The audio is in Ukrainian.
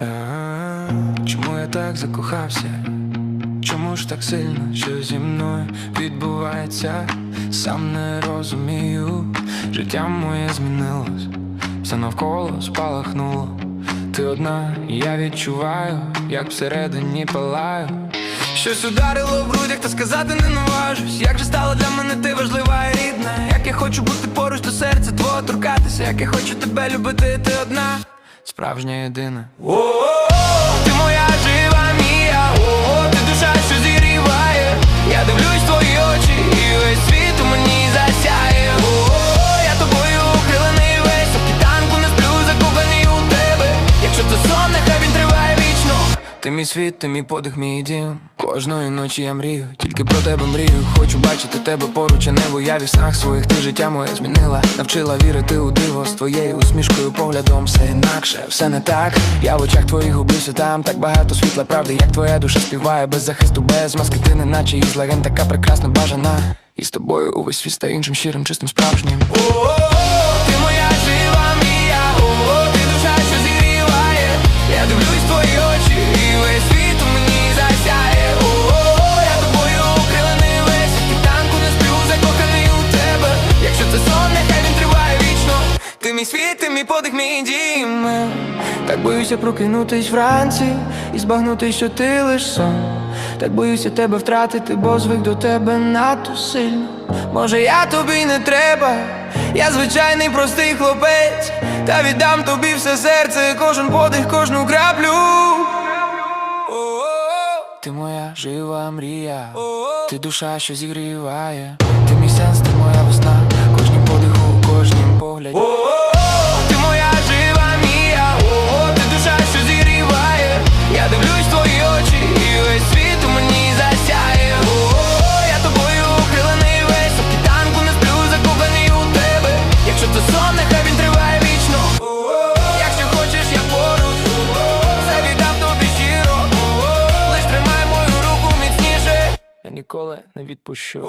А, Чому я так закохався? Чому ж так сильно, що зі мною відбувається? Сам не розумію, життя моє змінилось, все навколо спалахнуло. Ти одна, я відчуваю, як всередині палаю. Щось ударило в грудях, та сказати не наважусь. Як же стала для мене ти важлива і рідна? Як я хочу бути поруч до серця твого торкатися, як я хочу тебе любити, ти одна, справжня єдина. Ти мій світ, ти мій подих, мій дім. Кожної ночі я мрію, тільки про тебе мрію. Хочу бачити тебе поруч, а не в уяві снах своїх. Ти життя моє змінила, навчила вірити у диво з твоєю усмішкою, поглядом все інакше, все не так. Я в очах твоїх гублюся там, так багато світла правди, як твоя душа співає без захисту, без маски, ти не наче із легенд, така прекрасна бажана. І з тобою увесь світ стає іншим щирим, чистим, справжнім. О, Ти моя мій світ, ти мій подих, мій дім. Так боюся прокинутись вранці і збагнути, що ти лиш сон. Так боюся тебе втратити, бо звик до тебе надто сильно. Може, я тобі не треба, я звичайний простий хлопець, та віддам тобі все серце, кожен подих, кожну краплю. Ти моя жива мрія, ти душа, що зігріває, ти мій сенс, ти моя ніколи не відпущу.